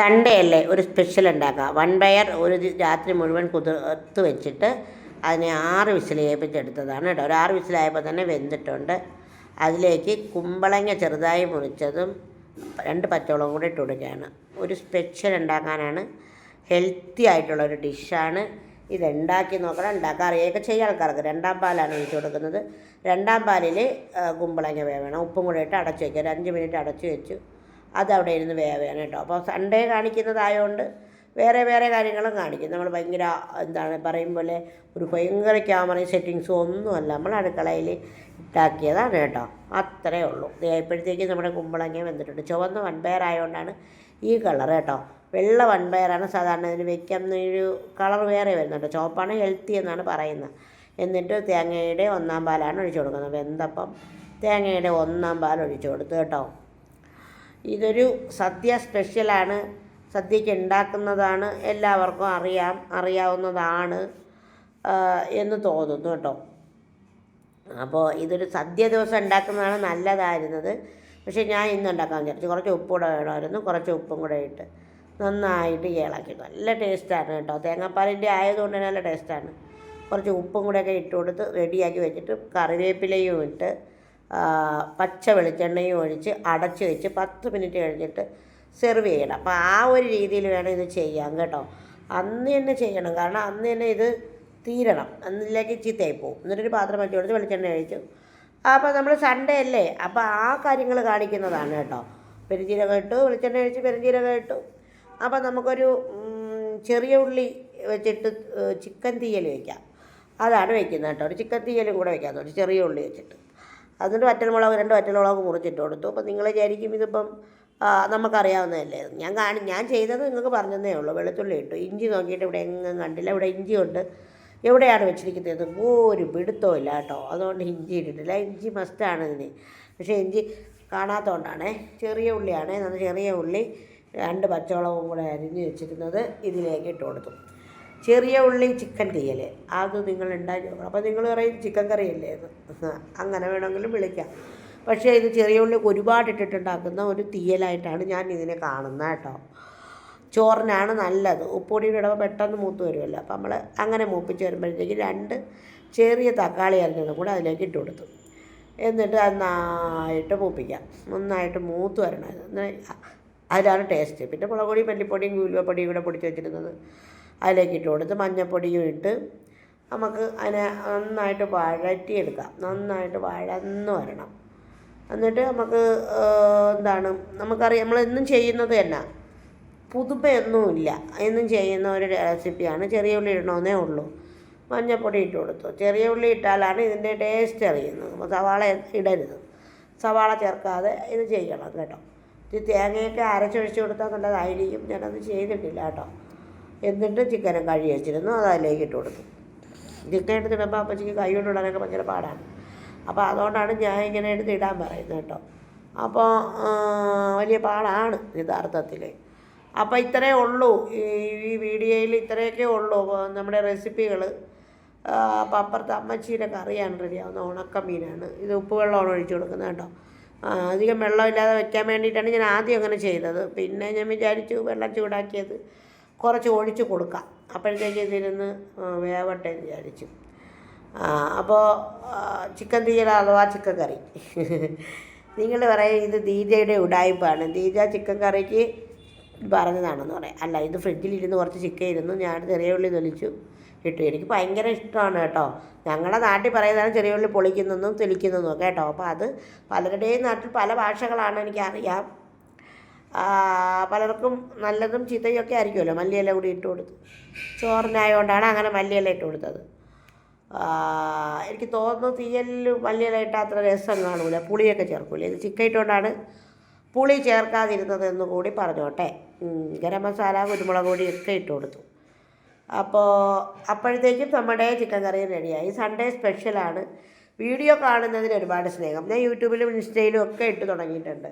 Sunday അല്ലേ ഒരു special ഉണ്ടാക്കുക. വൺ ബയർ ഒരു രാത്രി മുഴുവൻ കുതിർത്ത് വെച്ചിട്ട് അതിനെ ആറ് വിസിൽ ഏൽപ്പിച്ചെടുത്തതാണ് കേട്ടോ. ഒരു ആറ് വിസിലായപ്പോൾ തന്നെ വെന്തിട്ടുണ്ട്. അതിലേക്ക് കുമ്പളങ്ങ ചെറുതായി മുറിച്ചതും രണ്ട് പച്ചമുളകും കൂടി ഇട്ട് കൊടുക്കുകയാണ്. ഒരു സ്പെഷ്യൽ ഉണ്ടാക്കാനാണ് ഹെൽത്തി ആയിട്ടുള്ള ഒരു ഡിഷാണ് ഇതുണ്ടാക്കി നോക്കണം. ഉണ്ടാക്കാൻ അറിയുകയൊക്കെ ആൾക്കാർക്ക്. രണ്ടാം പാലാണ് ഒഴിച്ച് കൊടുക്കുന്നത്. രണ്ടാം പാലിൽ കുമ്പളങ്ങ വേവണം. ഉപ്പും കൂടെ ഇട്ട് അടച്ചു വയ്ക്കുക ഒരു അഞ്ച് മിനിറ്റ് അടച്ചു വെച്ചു. അതവിടെ ഇരുന്ന് വേവയാണ് കേട്ടോ. അപ്പോൾ സൺഡേ കാണിക്കുന്നതായതുകൊണ്ട് വേറെ വേറെ കാര്യങ്ങളും കാണിക്കും. നമ്മൾ ഭയങ്കര എന്താണ് പറയും പോലെ ഒരു ഭയങ്കര ക്യാമറയും സെറ്റിങ്സും ഒന്നുമല്ല. നമ്മൾ അടുക്കളയിൽ ഇട്ടാക്കിയതാണ് കേട്ടോ. അത്രേ ഉള്ളൂ. ഇപ്പോഴത്തേക്ക് നമ്മുടെ കുമ്പളങ്ങ വന്നിട്ടുണ്ട്. ചുവന്ന വൺപയർ ആയതുകൊണ്ടാണ് ഈ കളർ കേട്ടോ. വെള്ള വൺപയറാണ് സാധാരണ ഇതിന് വെക്കുന്ന ഒരു കളർ വേറെ വരുന്നുണ്ട്. ചുവപ്പാണ് ഹെൽത്തി എന്നാണ് പറയുന്നത്. എന്നിട്ട് തേങ്ങയുടെ ഒന്നാം പാലാണ് ഒഴിച്ചു കൊടുക്കുന്നത്. വെന്തപ്പം തേങ്ങയുടെ ഒന്നാം പാൽ ഒഴിച്ചു കൊടുത്തു കേട്ടോ. ഇതൊരു സദ്യ സ്പെഷ്യലാണ്. സദ്യയ്ക്ക് ഉണ്ടാക്കുന്നതാണ്. എല്ലാവർക്കും അറിയാം അറിയാവുന്നതാണ് എന്ന് തോന്നുന്നു കേട്ടോ. അപ്പോൾ ഇതൊരു സദ്യ ദിവസം ഉണ്ടാക്കുന്നതാണ് നല്ലതായിരുന്നത്. പക്ഷേ ഞാൻ ഇന്ന് ഉണ്ടാക്കാൻ വിചാരിച്ചു. കുറച്ച് ഉപ്പ് കൂടെ വേണമായിരുന്നു. കുറച്ച് ഉപ്പും കൂടെ ഇട്ട് നന്നായിട്ട് ഇളക്കി. നല്ല ടേസ്റ്റാണ് കേട്ടോ. തേങ്ങാപ്പാലിന്റെ ആയതുകൊണ്ട് തന്നെ നല്ല ടേസ്റ്റാണ്. കുറച്ച് ഉപ്പും കൂടെയൊക്കെ ഇട്ട് കൊടുത്ത് റെഡിയാക്കി വെച്ചിട്ട് കറിവേപ്പിലയും ഇട്ട് പച്ച വെളിച്ചെണ്ണയും ഒഴിച്ച് അടച്ച് വെച്ച് പത്ത് മിനിറ്റ് കഴിഞ്ഞിട്ട് സെർവ് ചെയ്യണം. അപ്പോൾ ആ ഒരു രീതിയിൽ വേണം ഇത് ചെയ്യാൻ കേട്ടോ. അന്ന് തന്നെ ചെയ്യണം. കാരണം അന്ന് തന്നെ ഇത് തീരണം. അന്നിലേക്ക് ചീത്തയായി പോകും. എന്നിട്ടൊരു പാത്രം വെച്ച് കൊടുത്ത് വെളിച്ചെണ്ണ കഴിച്ചു അപ്പോൾ നമ്മൾ സൺഡേ അല്ലേ? അപ്പോൾ ആ കാര്യങ്ങൾ കാണിക്കുന്നതാണ് കേട്ടോ. പെരുംജീരകം ഇട്ടു വെളിച്ചെണ്ണ കഴിച്ച് പെരുംജീരകം ഇട്ടു. അപ്പോൾ നമുക്കൊരു ചെറിയ ഉള്ളി വെച്ചിട്ട് ചിക്കൻ തീയൽ വയ്ക്കാം അതാണ് വയ്ക്കുന്നത് കേട്ടോ. ഒരു ചിക്കൻ തീയലും കൂടെ വയ്ക്കാം ഒരു ചെറിയ ഉള്ളി വെച്ചിട്ട്. എന്നിട്ട് വറ്റൽമുളക് രണ്ട് വറ്റൽമുളക് മുറിച്ചിട്ട് കൊടുത്തു അപ്പോൾ നിങ്ങൾ വിചാരിക്കും ഇതിപ്പം നമുക്കറിയാവുന്നതല്ലേ. ഞാൻ കാണി ഞാൻ ചെയ്തത് നിങ്ങൾക്ക് പറഞ്ഞതേ ഉള്ളൂ. വെളുത്തുള്ളി ഇട്ടു. ഇഞ്ചി നോക്കിയിട്ട് ഇവിടെ എങ്ങും കണ്ടില്ല. ഇവിടെ ഇഞ്ചി ഉണ്ട് എവിടെയാണ് വെച്ചിരിക്കുന്നത്? ഒരു പിടുത്തവും ഇല്ല കേട്ടോ. അതുകൊണ്ട് ഇഞ്ചി ഇട്ടിട്ടില്ല. ഇഞ്ചി മസ്റ്റാണ് ഇതിന്. പക്ഷേ ഇഞ്ചി കാണാത്തതുകൊണ്ടാണേ ചെറിയ ഉള്ളിയാണ്. ചെറിയ ഉള്ളി രണ്ട് പച്ചമുളകും കൂടെ അരിഞ്ഞ് വെച്ചിരുന്നത് ഇതിലേക്ക് ഇട്ട് കൊടുത്തു ചെറിയ ഉള്ളി ചിക്കൻ തീയൽ അത് നിങ്ങൾ ഉണ്ടാക്കി അപ്പോൾ നിങ്ങൾ പറയും ചിക്കൻ കറി അല്ലേ എന്ന് അങ്ങനെ വേണമെങ്കിലും വിളിക്കാം. പക്ഷേ ഇത് ചെറിയ ഉള്ളി ഒരുപാട് ഇട്ടിട്ടുണ്ടാക്കുന്ന ഒരു തീയലായിട്ടാണ് ഞാൻ ഇതിനെ കാണുന്നത് കേട്ടോ. ചോറിനാണ് നല്ലത്. ഉപ്പൊടി ഇടുമ്പോൾ പെട്ടെന്ന് മൂത്ത് വരുമല്ലോ അപ്പോൾ നമ്മൾ അങ്ങനെ മൂപ്പിച്ച് വരുമ്പോഴത്തേക്ക് രണ്ട് ചെറിയ തക്കാളി അരിഞ്ഞതും കൂടെ അതിലേക്ക് ഇട്ട് കൊടുത്തു. എന്നിട്ട് നന്നായിട്ട് മൂപ്പിക്കാം. നന്നായിട്ട് മൂത്ത് വരണം. അതിലാണ് ടേസ്റ്റ് പിന്നെ മുളക് പൊടിയും മല്ലിപ്പൊടിയും കൂലുവപ്പൊടിയും കൂടെ പൊടിച്ച് വെച്ചിരുന്നത്. അതിലേക്ക് ഇട്ട് കൊടുത്ത് മഞ്ഞൾപ്പൊടിയും ഇട്ട് നമുക്ക് അതിനെ നന്നായിട്ട് വഴറ്റിയെടുക്കാം. നന്നായിട്ട് വഴന്ന് വരണം. എന്നിട്ട് നമുക്ക് എന്താണ് നമുക്കറിയാം നമ്മളെന്നും ചെയ്യുന്നത് തന്നെ. പുതുമയൊന്നുമില്ല എന്നും ചെയ്യുന്ന ഒരു റെസിപ്പിയാണ്. ചെറിയ ഉള്ളി ഇടണമെന്നേ ഉള്ളൂ. മഞ്ഞൾപ്പൊടി ഇട്ട് കൊടുത്തു. ചെറിയ ഉള്ളി ഇട്ടാലാണ് ഇതിന്റെ ടേസ്റ്റ് അറിയുന്നത്. സവാള ഇടരുത്. സവാള ചേർക്കാതെ ഇത് ചെയ്യണം കേട്ടോ. ഇത് തേങ്ങയൊക്കെ അരച്ചൊഴിച്ച് കൊടുത്താൽ നല്ലതായിരിക്കും. ഞാനത് ചെയ്തിട്ടില്ല കേട്ടോ. എന്നിട്ട് ചിക്കനും കഴുകി വെച്ചിരുന്നു. അത് അതിലേക്ക് ഇട്ട് കൊടുത്തു. ചിക്കൻ എടുത്ത് ഇടുമ്പോൾ അപ്പച്ചിക്ക് കൈ കൊണ്ട് ഇടാനൊക്കെ ഭയങ്കര പാടാണ്. അപ്പോൾ അതുകൊണ്ടാണ് ഞാൻ ഇങ്ങനെ എടുത്ത് ഇടാൻ പറയുന്നത് കേട്ടോ. അപ്പോൾ വലിയ പാടാണ് യഥാർത്ഥത്തിൽ അപ്പോൾ ഇത്രയേ ഉള്ളൂ. ഈ വീഡിയോയിൽ ഇത്രയൊക്കെ ഉള്ളൂ. നമ്മുടെ റെസിപ്പികൾ അപ്പോൾ അപ്പുറത്ത് അമ്മച്ചീന്റെ കറിയാണ് റെഡിയാവുന്ന ഉണക്കമീനാണ്. ഇത് ഉപ്പ് വെള്ളമാണ് ഒഴിച്ച് കൊടുക്കുന്നത് കേട്ടോ. അധികം വെള്ളമില്ലാതെ വെക്കാൻ വേണ്ടിയിട്ടാണ് ഞാൻ ആദ്യം അങ്ങനെ ചെയ്തത്. പിന്നെ ഞാൻ വിചാരിച്ചു വെള്ളം ചൂടാക്കിയത് കുറച്ച് ഒഴിച്ച് കൊടുക്കാം. അപ്പോഴത്തേക്ക് ഇതിരുന്ന് വേവട്ടെ എന്ന് വിചാരിച്ചു. അപ്പോൾ ചിക്കൻ തീയല അഥവാ ചിക്കൻ കറി. നിങ്ങൾ പറയും ഇത് ദീജയുടെ ഉടായ്പാണ്. ദീജ ചിക്കൻ കറിക്ക് പറഞ്ഞതാണെന്ന് പറയാം. അല്ല ഇത് ഫ്രിഡ്ജിലിരുന്ന് കുറച്ച് ചിക്കൻ ഇരുന്നു. ഞാൻ ചെറിയ ഉള്ളി തൊലിച്ചു ഇട്ടു. എനിക്ക് ഭയങ്കര ഇഷ്ടമാണ് കേട്ടോ. ഞങ്ങളുടെ നാട്ടിൽ പറയുന്നതാണ് ചെറിയ ഉള്ളി പൊളിക്കുന്നതും തെളിക്കുന്നതും കേട്ടോ. അപ്പോൾ അത് പലരുടെയും നാട്ടിൽ പല ഭാഷകളാണ് എനിക്കറിയാം പലർക്കും നല്ലതും ചീത്തയും ഒക്കെ ആയിരിക്കുമല്ലോ. മല്ലിയില കൂടി ഇട്ട് കൊടുത്തു. ചോറിനായതുകൊണ്ടാണ് അങ്ങനെ മല്ലിയില ഇട്ട് കൊടുത്തത്. എനിക്ക് തോന്നുന്നു തീയലിൽ മല്ലിയില ഇട്ടാൽ അത്ര രസം കാണൂല. പുളിയൊക്കെ ചേർക്കൂല? ഇത് ചിക്കൻ ഇട്ടുകൊണ്ടാണ് പുളി ചേർക്കാതിരുന്നതെന്ന് കൂടി പറഞ്ഞോട്ടെ. ഗരം മസാല കുരുമുളക് പൊടി ഒക്കെ ഇട്ട് കൊടുത്തു. അപ്പോൾ അപ്പോഴത്തേക്കും നമ്മുടെ ചിക്കൻ കറി റെഡിയായി. സൺഡേ സ്പെഷ്യലാണ്. വീഡിയോ കാണുന്നതിന് ഒരുപാട് സ്നേഹം. ഞാൻ യൂട്യൂബിലും ഇൻസ്റ്റയിലും ഒക്കെ ഇട്ട് തുടങ്ങിയിട്ടുണ്ട്.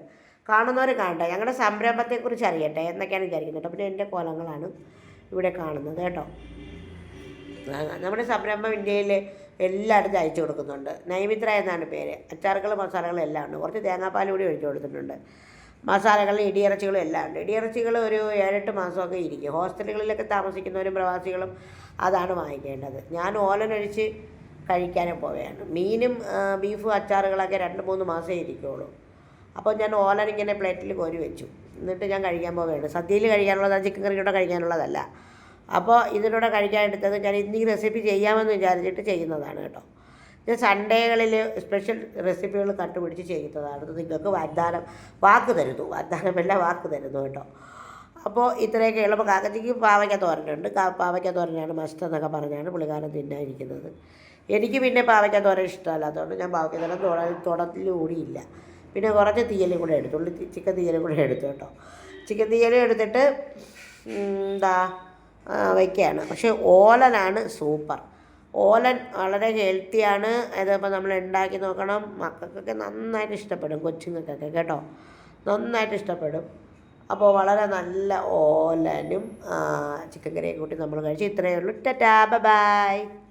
കാണുന്നവർ കാണട്ടെ. ഞങ്ങളുടെ സംരംഭത്തെക്കുറിച്ച് അറിയട്ടെ എന്നൊക്കെയാണ് വിചാരിക്കുന്നത്. കേട്ടോ പിന്നെ എന്റെ കോലങ്ങളാണ് ഇവിടെ കാണുന്നത് കേട്ടോ. നമ്മുടെ സംരംഭം ഇന്ത്യയിൽ എല്ലായിടത്തും അയച്ചു കൊടുക്കുന്നുണ്ട്. നൈമിത്ര എന്നാണ് പേര്. അച്ചാറുകൾ മസാലകൾ എല്ലാം ഉണ്ട്. കുറച്ച് തേങ്ങാപ്പാൽ കൂടി ഒഴിച്ചു കൊടുത്തിട്ടുണ്ട്. മസാലകൾ ഇടിയിറച്ചികളും എല്ലാം ഉണ്ട്. ഇടിയിറച്ചികൾ ഒരു ഏഴെട്ട് മാസമൊക്കെ ഇരിക്കും. ഹോസ്റ്റലുകളിലൊക്കെ താമസിക്കുന്നവരും പ്രവാസികളും അതാണ് വാങ്ങിക്കേണ്ടത്. ഞാൻ ഓലനൊഴിച്ച് കഴിക്കാനും പോവുകയാണ്. മീനും ബീഫും അച്ചാറുകളൊക്കെ രണ്ട് മൂന്ന് മാസമേ ഇരിക്കുകയുള്ളൂ അപ്പോൾ ഞാൻ ഓലൻ ഇങ്ങനെ പ്ലേറ്റിൽ കോരി വെച്ചു. എന്നിട്ട് ഞാൻ കഴിക്കാൻ പോവുകയാണ് സദ്യയിൽ കഴിക്കാനുള്ളത് ചിക്കൻ കറിയുടെ കഴിക്കാനുള്ളതല്ല. അപ്പോൾ ഇതിലൂടെ കഴിക്കാൻ എടുത്തത് ഞാൻ ഇന്ന് റെസിപ്പി ചെയ്യാമെന്ന് വിചാരിച്ചിട്ട് ചെയ്യുന്നതാണ് കേട്ടോ. ഞാൻ സൺഡേകളിൽ സ്പെഷ്യൽ റെസിപ്പികൾ കണ്ടുപിടിച്ച് ചെയ്യുന്നതാണ്. നിങ്ങൾക്ക് വാഗ്ദാനം വാക്ക് തരുന്നു. വാഗ്ദാനമല്ല വാക്ക് തരുന്നു കേട്ടോ. അപ്പോൾ ഇത്രയൊക്കെ ഉള്ളപ്പോൾ കാക്കത്തിക്ക് പാവയ്ക്ക തോരനുണ്ട്. പാവയ്ക്ക തോരനാണ് മസ്റ്റ് എന്നൊക്കെ പറഞ്ഞാണ് പുള്ളിക്കാരൻ തിന്നായിരിക്കുന്നത് എനിക്ക് പിന്നെ പാവയ്ക്ക തോരൻ ഇഷ്ടമല്ലാത്തതുകൊണ്ട് ഞാൻ പാവയ്ക്ക തോരൻ തുടത്തിലൂടിയില്ല പിന്നെ കുറച്ച് തീയലും കൂടെ എടുത്തു. ഉള്ളി ചിക്കൻ തീയലും കൂടെ എടുത്തു കേട്ടോ. ചിക്കൻ തീയലും എടുത്തിട്ട് എന്താ വയ്ക്കുകയാണ് പക്ഷേ ഓലനാണ് സൂപ്പർ. ഓലൻ വളരെ ഹെൽത്തിയാണ് അതിപ്പോൾ നമ്മൾ ഉണ്ടാക്കി നോക്കണം. മക്കൾക്കൊക്കെ നന്നായിട്ട് ഇഷ്ടപ്പെടും കൊച്ചുങ്ങൾക്കൊക്കെ കേട്ടോ. നന്നായിട്ട് ഇഷ്ടപ്പെടും. അപ്പോൾ വളരെ നല്ല ഓലനും ചിക്കൻ കറിയൊക്കെ കൂട്ടി നമ്മൾ കഴിച്ച്. ഇത്രയേ ഉള്ളൂ. Tata bye.